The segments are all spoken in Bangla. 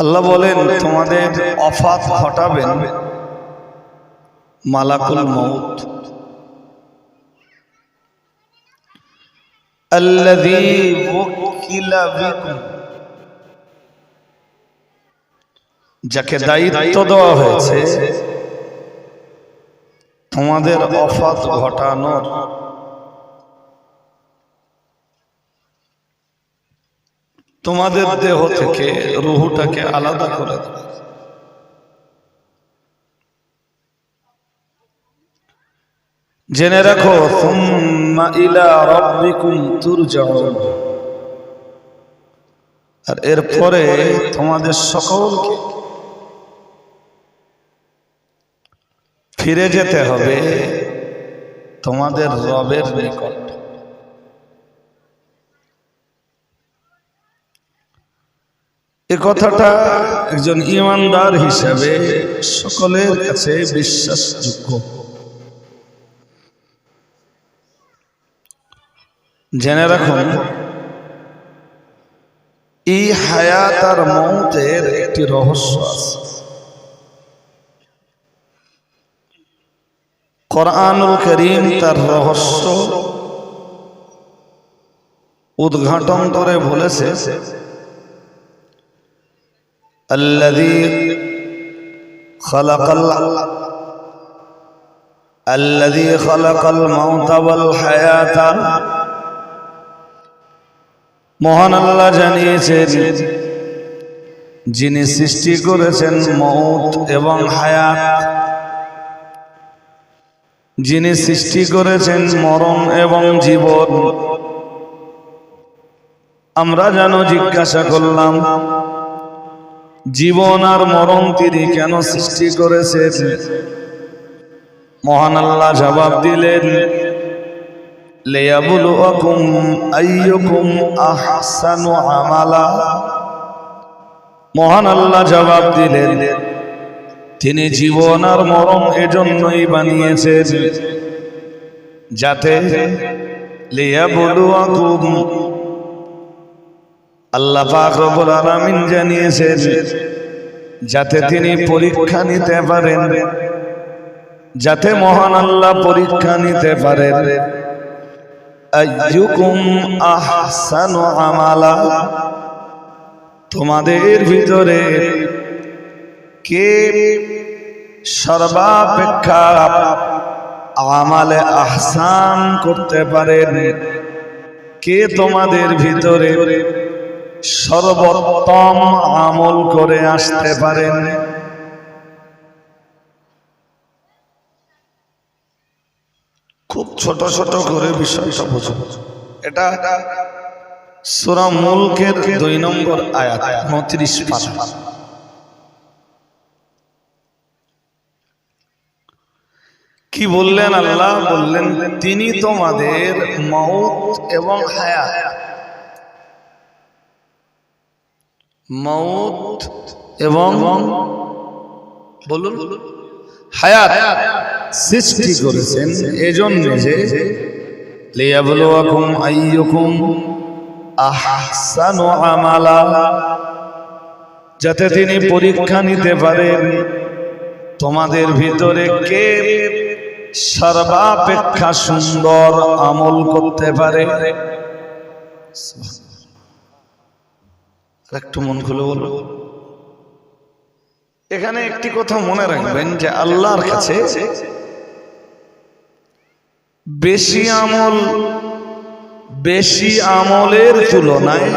আল্লাহ বলেন তোমাদের অফাত ঘটাবেন মালাকুল মৌত যাকে দায়িত্ব দেওয়া হয়েছে তোমাদের অফাত ঘটানোর তোমাদের দেহ থেকে রুহুটাকে আলাদা করে জেনে রাখো আর এরপরে তোমাদের সকলকে ফিরে যেতে হবে তোমাদের রবের নিকট। এ কথাটা একজন ইমানদার হিসাবে সকলের কাছে বিশ্বাসযোগ্য। জেনে রাখুন, এই হায়াত আর মৌতের একটি রহস্য আছে। কোরআনুল করিম তার রহস্য উদ্ঘাটন করে বলেছে الذي خلق ال... الذي خلق الموت والحياة মহান আল্লাহ জানিয়েছেন যিনি সৃষ্টি করেছেন মৌত এবং হায়াত যিনি সৃষ্টি করেছেন মরণ এবং জীবন আমরা যেন জিজ্ঞাসা করলাম জীবন আর মরণ তিনি কেন সৃষ্টি করেছেন? মহান আল্লাহ জবাব দিলেন মহান আল্লাহ জবাব দিলেন, তিনি জীবন আর মরণ এজন্যই বানিয়েছেন, যাতে লিয়াবলুয়াকুম আল্লাহ পাক রব্বুল আলামিন জানিয়েছেন, যাতে তিনি পরীক্ষা নিতে পারেন, যাতে মহান আল্লাহ পরীক্ষা নিতে পারেন। আইয়ুকুম আহসানু আমালা। তোমাদের ভিতরে কে সর্বাপেক্ষা আমালে আহসান করতে পারেন? কে তোমাদের ভিতরে সর্বোত্তম আমল করে আসতে পারেন। খুব ছোট ছোট করে বিষয়টা বোঝো। এটা সুরা মুলকের দুই নম্বর আয়াত উনত্রিশ পারা কি বললেন আল্লাহ? বললেন, তিনি তোমাদের মৌত এবং হায়াত মৌত এবং বলুন হায়াত। সৃষ্টি করেছেন এজন্য যে লিয়াবলুয়াকুম আইয়ুকুম আহসানু আমালা যাতে তিনি পরীক্ষা নিতে পারেন তোমাদের ভিতরে কে সর্বাপেক্ষা সুন্দর আমল করতে পারে। একটু মন খুলে বলব এখানে একটি কথা মনে রাখবেন যে আল্লাহর কাছে বেশি আমল, বেশি আমলের তুলনায়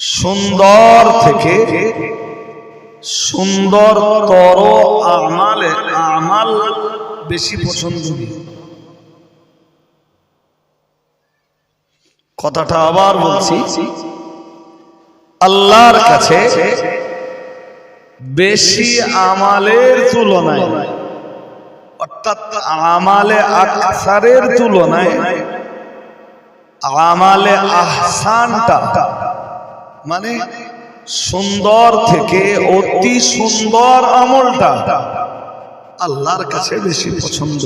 সুন্দর থেকে সুন্দর তর আমালে, আমাল বেশি পছন্দনীয়। কথাটা আবার বলছি আল্লাহর কাছে বেশি আমালের তুলনায়, অর্থাৎ আমালে আকসারের তুলনায় আমালে আহসানটা মানে সুন্দর থেকে অতি সুন্দর আমলটা আল্লাহর কাছে বেশি পছন্দ।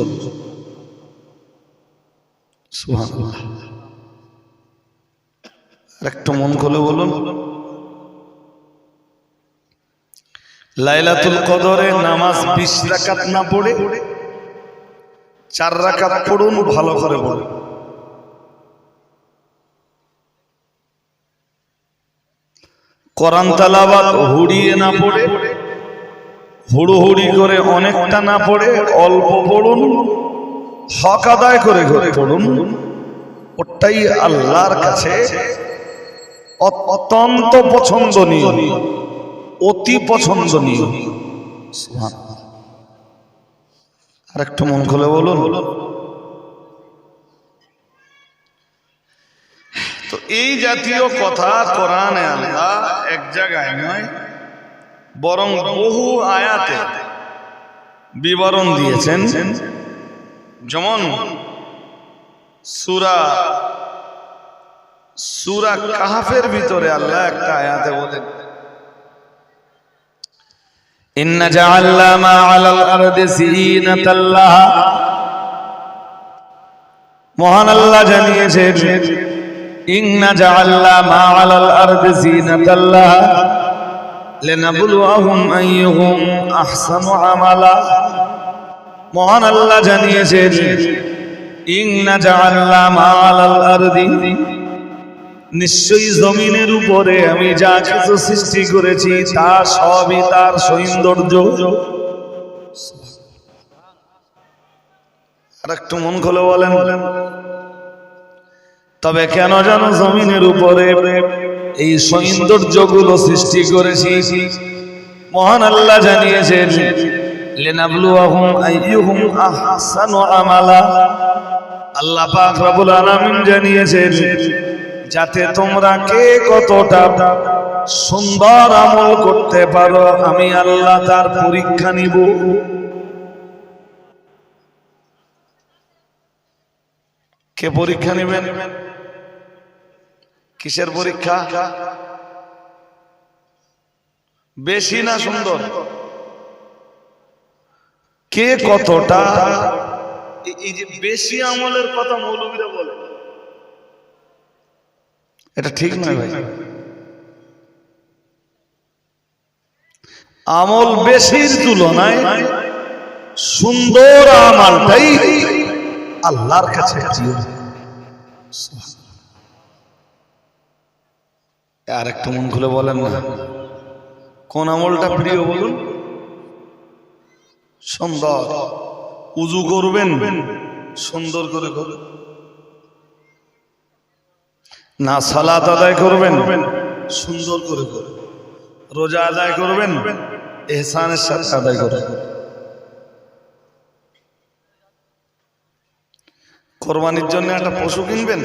একটু মন খুলে বলুন। লাইলাতুল কদরে নামাজ বিশ রাকাত না পড়ে চার রাকাত পড়ুন ভালো করে পড়ুন। কোরআন তালাবাত হুড়িয়ে না পড়ে হুড়োহুড়ি করে অনেকটা না পড়ে অল্প পড়ুন হক আদায় করে করে পড়ুন ওটাই আল্লাহর কাছে অত্যন্ত পছন্দনীয়। অতি পছন্দনীয়। আর একটু মন খুলে বলুন। তো এই জাতীয় কথা কোরআনে আল্লাহ এক জায়গায় নয় বরং বহু আয়াতে বিবরণ দিয়েছেন। যেমন সুরা সুরা কাহাফের ভিতরে আল্লাহ একটা আয়াতে বলেন إن جعلنا ما على الأرض زينة لها মহান আল্লাহ জানিয়েছেন ইন্না জাআল্লা মা আলাল আরদি জিনাতাল লাহা লিনাবলুয়াহুম আইয়ুহুম আহসানু আমালা মহান আল্লাহ জানিয়েছেন ইন্না জাআল্লা মা আলাল আরদি নিশ্চয়ই জমিনের উপরে আমি যা কিছু সৃষ্টি করেছি, তা সবই তার সৌন্দর্য। আর একটু মন খুলে বলেন। তবে কেন যেন জমিনের উপরে এই সৌন্দর্যগুলো সৃষ্টি করেছি? মহান আল্লাহ জানিয়েছেন আল্লাহ পাক রব্বুল আলামিন জানিয়েছেন যাতে তোমরা কে কতটা সুন্দর আমল করতে পারো, আমি আল্লাহ তার পরীক্ষা নিব। কে পরীক্ষা নেবেন? কিসের পরীক্ষা? বেশি না সুন্দর? কে কতটা? এই- যে বেশি আমলের কথা মৌলবীরা বলে। এটা ঠিক নয় ভাই? আমল বেশির তুলনায় সুন্দর আমলটাই আল্লাহর কাছে আর একটু মন খুলে বলেন না। কোন আমলটা প্রিয় বলুন? সুন্দর। উজু করবেন সুন্দর করে করবেন। না সালাত আদায় করবেন। সুন্দর করে করবেন রোজা আদায় করবেন। এহসানের সাথে আদায় করবেন কোরবানির জন্য একটা পশু কিনবেন।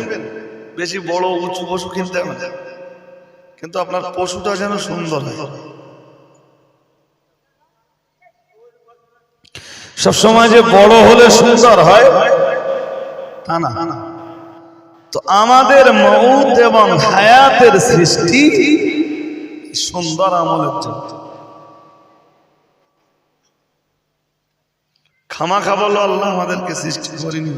বেশি বড় উঁচু পশু কিনতে হবে কিন্তু আপনার পশুটা যেন সুন্দর হয়। সবসময় যে বড় হলে সুন্দর হয়, তা না। তো আমাদের মৌত এবং হায়াতের সৃষ্টি সুন্দর আমলের জন্য। খামা খাবলো আল্লাহ আমাদেরকে সৃষ্টি করেনি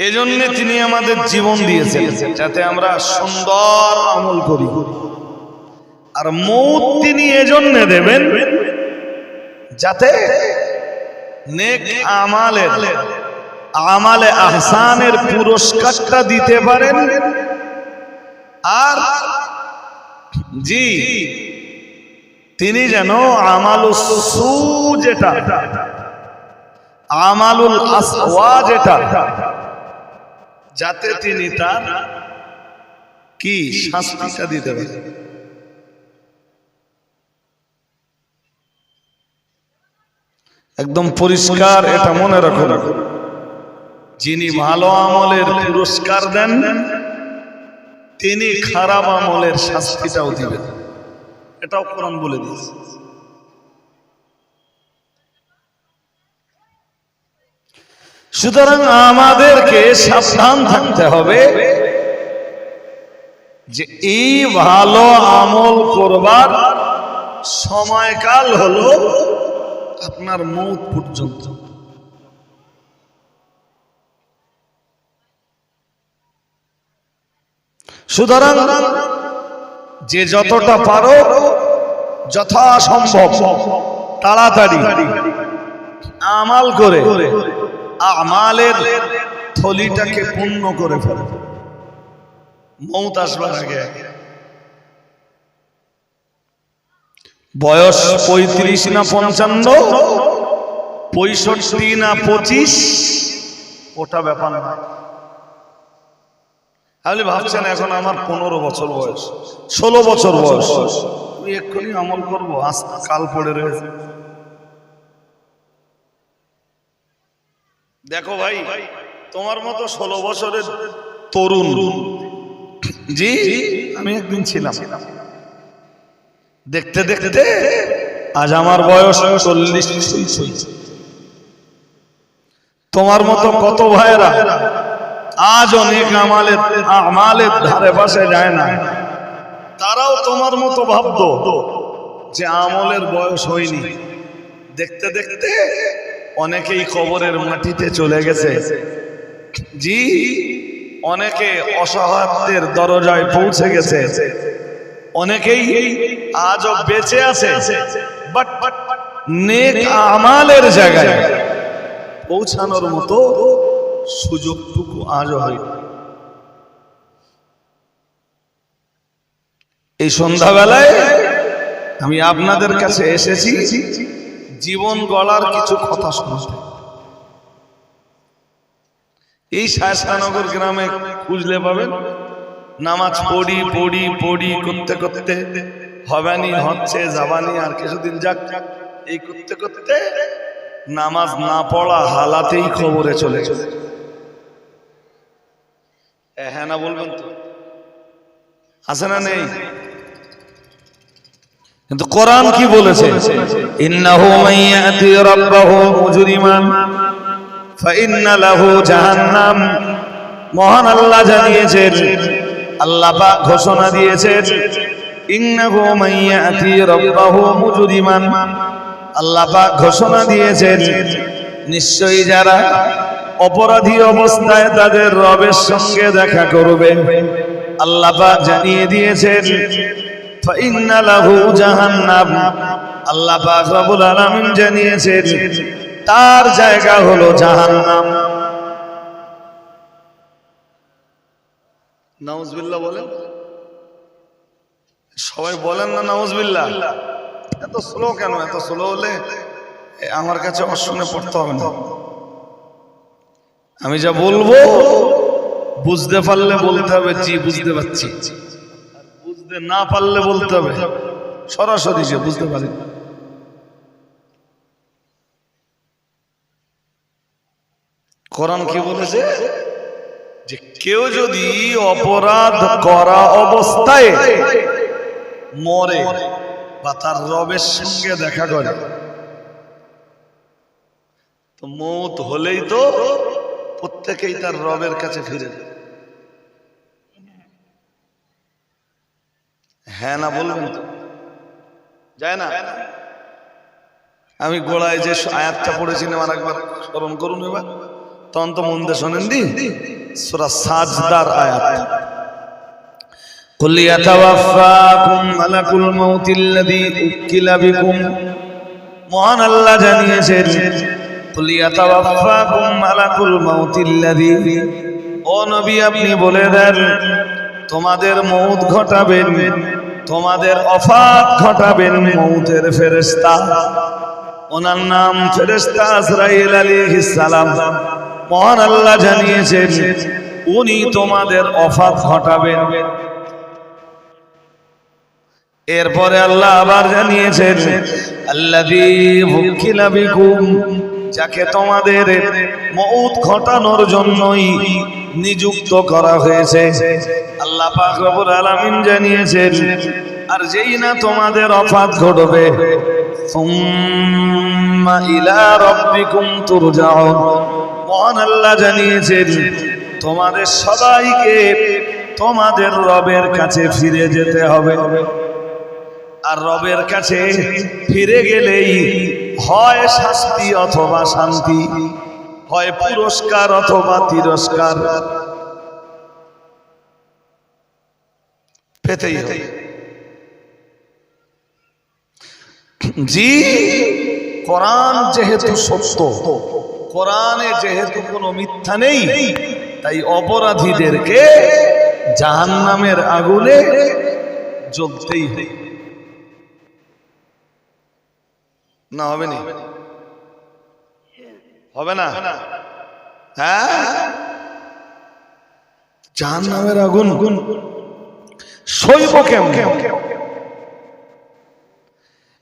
এজন্য তিনি আমাদের জীবন দিয়েছেন, যাতে আমরা সুন্দর আমল করি। আর মৌত তিনি এজন্য দেবেন, যাতে নেক আমালের, আমালে আহসানের পুরস্কারটা দিতে পারেন। আর জি, তিনি যেন আমালুস সু যেটা, আমালুল আসওয়া যেটা, যাতে তিনি তার কি শাস্তিটা দিতে পারেন। একদম পরিষ্কার, এটা মনে রাখুন যিনি ভালো আমলের পুরস্কার দেন, তিনি খারাপ আমলের শাস্তিটাও দিবেন। এটাও কোরআন বলে দিয়েছে। সুতরাং আমাদেরকে সাবধান থাকতে হবে যে এই ভালো আমল করবার সময়কাল হলো আপনার মৌত পর্যন্ত। সুতরাং যে যতটা পারো, যথাসম্ভব, তাড়াতাড়ি আমাল করে আমালের থলিটাকে পূর্ণ করে ফেলে। মৌত আসবার আগে। বয়স পঁয়ত্রিশ না পঞ্চান্ন? পঁয়ষট্টি না পঁচিশ? ওটা ব্যাপার না। তাহলে ভাবছেন এখন আমার পনেরো বছর বয়স, ষোলো বছর বয়স। আমি এক্ষুনি আমল করব, আজ কাল পড়ে রয়েছে। দেখো ভাই, তোমার মতো ষোলো বছরের তরুণ। জি? আমি একদিন ছিলাম। দেখতে দেখতে আজ আমার বয়স চল্লিশ তোমার মতো কত ভাইরা আজ অনেক আমালের আমালের ধারে পাশে যায় না। তারাও তোমার মতো ভাবতো যে আমলের বয়স হয়নি। দেখতে দেখতে অনেকেই কবরের মাটিতে চলে গেছে। জি, অনেকে অসহায়দের দরজায় পৌঁছে গেছে। অনেকেই আজও বেঁচে আছে বাট নেক আমালের জায়গায় পৌঁছানোর মতো সুযোগটুকু আজও হয়নি এই সন্ধ্যাবেলায় আমি আপনাদের কাছে এসেছি জীবন গড়ার কিছু কথা শুনতে। এই শায়স্তানগর গ্রামে খুঁজলে পাবেন নামাজ পড়ি পড়ি পড়ি করতে করতে। হবেনি হচ্ছে যাবানি আর কিছুদিন যাক। এই করতে করতে নামাজ না পড়া হালাতেই খবরে চলে এ, হ্যাঁ না বলবেন তো? আছে না নেই? কিন্তু কোরআন কি বলেছে? ইন্নাহু মাইয়াতি রাব্বাহু মুজরিমান ফাইন্না লাহু জাহান্নাম। মহান আল্লাহ জানিয়েছেন আল্লাহ পাক ঘোষণা দিয়েছেন, ইন্নাহু মাইয়াতি ঘোষণা দিয়েছেন, নিশ্চয়ই যারা অপরাধী অবস্থায় তাদের রবের সঙ্গে দেখা করবে। আল্লাহ জানিয়ে দিয়েছেন ফাইন্না লাহু জাহান্নাম জানিয়েছেন, তার জায়গা হলো জাহান্নাম। নাউজবিল্লাহ বলেন। সবাই বলেন না নাউজবিল্লাহ। এত স্লো কেন? এত স্লো হলে আমার কাছে অশুনে পড়তে হবে না। আমি যা বলব, বুঝতে পারলে বলতে হবে, জি, বুঝতে পারছি। বুঝতে না পারলে বলতে হবে, সরাসরি যে বুঝতে পারি। কোরআন কি বলেছে? যে কেউ যদি অপরাধ করা অবস্থায় মরে বা তার রবের সঙ্গে দেখা করে, তো মৌত হলেই তো প্রত্যেকেই তার রবের কাছে ফিরে যায়। হ্যাঁ না বলবেন যায় না? আমি গোড়ায় যে আয়াতটা পড়েছিলাম আর একবার স্মরণ করুন এবার। তখন তো মন দিয়ে শোনেন দি সুরা সাজদার আয়াত قل يتوفاكم ملك الموت الذي وكل بكم মহান আল্লাহ জানিয়েছেন قل يتوفاكم ملك الموت الذي ও নবী আপনি বলে দেন তোমাদের মৌত ঘটাবেন তোমাদের অফাত ঘটাবেন মৌতের ফেরেশতা ওনার নাম ফেরেশতা আজরাইল আলাইহিস সালাম মহান আল্লাহ জানিয়েছেন, উনি তোমাদের অফাত ঘটাবেন। এরপরে আল্লাহ আবার জানিয়েছেন যাকে তোমাদের মউত ঘটানোর জন্যই নিযুক্ত করা হয়েছে। আল্লাহ পাক রব্বুল আলামিন জানিয়েছেন, আর যেই না তোমাদের অফাত ঘটবে ইলা রাব্বিকুম তুরজাউন। মহান আল্লাহ জানিয়েছেন, তোমাদের সবাইকে তোমাদের রবের কাছে ফিরে যেতে হবে। আর রবের কাছে ফিরে গেলেই হয় শাস্তি অথবা শান্তি, হয় পুরস্কার অথবা তিরস্কার। পেতেই জি, কোরআন যেহেতু সত্য কোরআনে যেহেতু কোনো মিথ্যা নেই, তাই অপরাধীদেরকে জাহান্নামের আগুনে জ্বলতেই হবে। না হবে না? হবে না? হ্যাঁ? জাহান্নামের আগুন গুন সইব কেমন?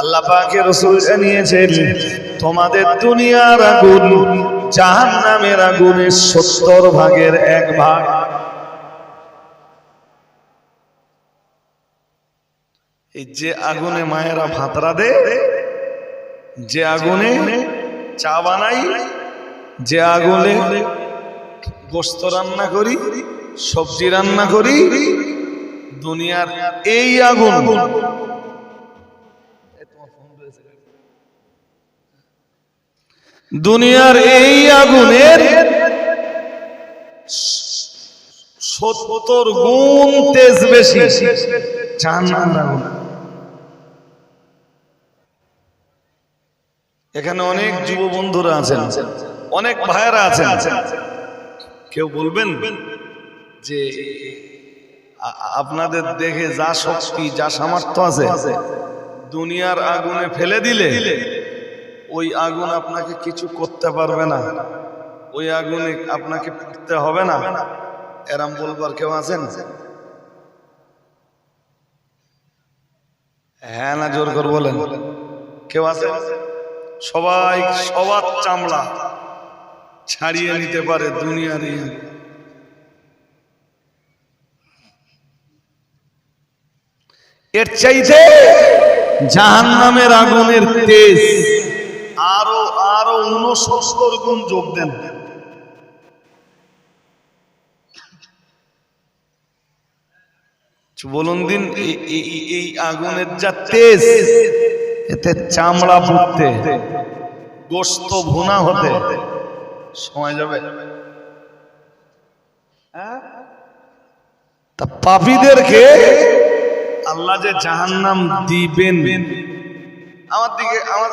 আল্লাহ পাকে রসুল জানিয়েছেন, তোমাদের দুনিয়ার আগুন জাহান নামের আগুনের সত্তর ভাগের এক ভাগ। এই যে আগুনে মায়েরা ভাতরা দে, যে আগুনে চা বানাই, যে আগুনে গোস্ত রান্না করি, সবজি রান্না করি, দুনিয়ার এই আগুন দুনিয়ার এই আগুনের সত্তর গুণ তেজ বেশি। এখানে অনেক যুব বন্ধুরা আছেন, অনেক ভাইয়েরা আছেন। কেউ বলবেন যে আপনাদের দেখে যা শক্তি, যা সামর্থ্য আছে, দুনিয়ার আগুনে ফেলে দিলে ওই আগুন আপনাকে কিছু করতে পারবে না। ওই আগুনে আপনাকে পুড়তে হবে না। এরাম বলবার কেউ আছেন? হ্যাঁ না, জোর করে বলেন। কেউ আছে সবাই সবার চামড়া ছাড়িয়ে নিতে পারে এই আগুন। এর চাইতে জাহান নামের আগুনের তেজ আরও আরও উনসত্তর গুণ যোগ দেন বলুন দিন এই আগুনের যা তেজ এতে চামড়া ফুটতে গোস্ত ভুনা হতে সময় যাবে হ্যাঁ? তা পাপীদেরকে আল্লাহ যে জাহান্নাম দিবেন আমার দিকে আমার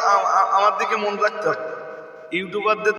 আমার দিকে মন রাখতে হবে। ইউটিউবারদের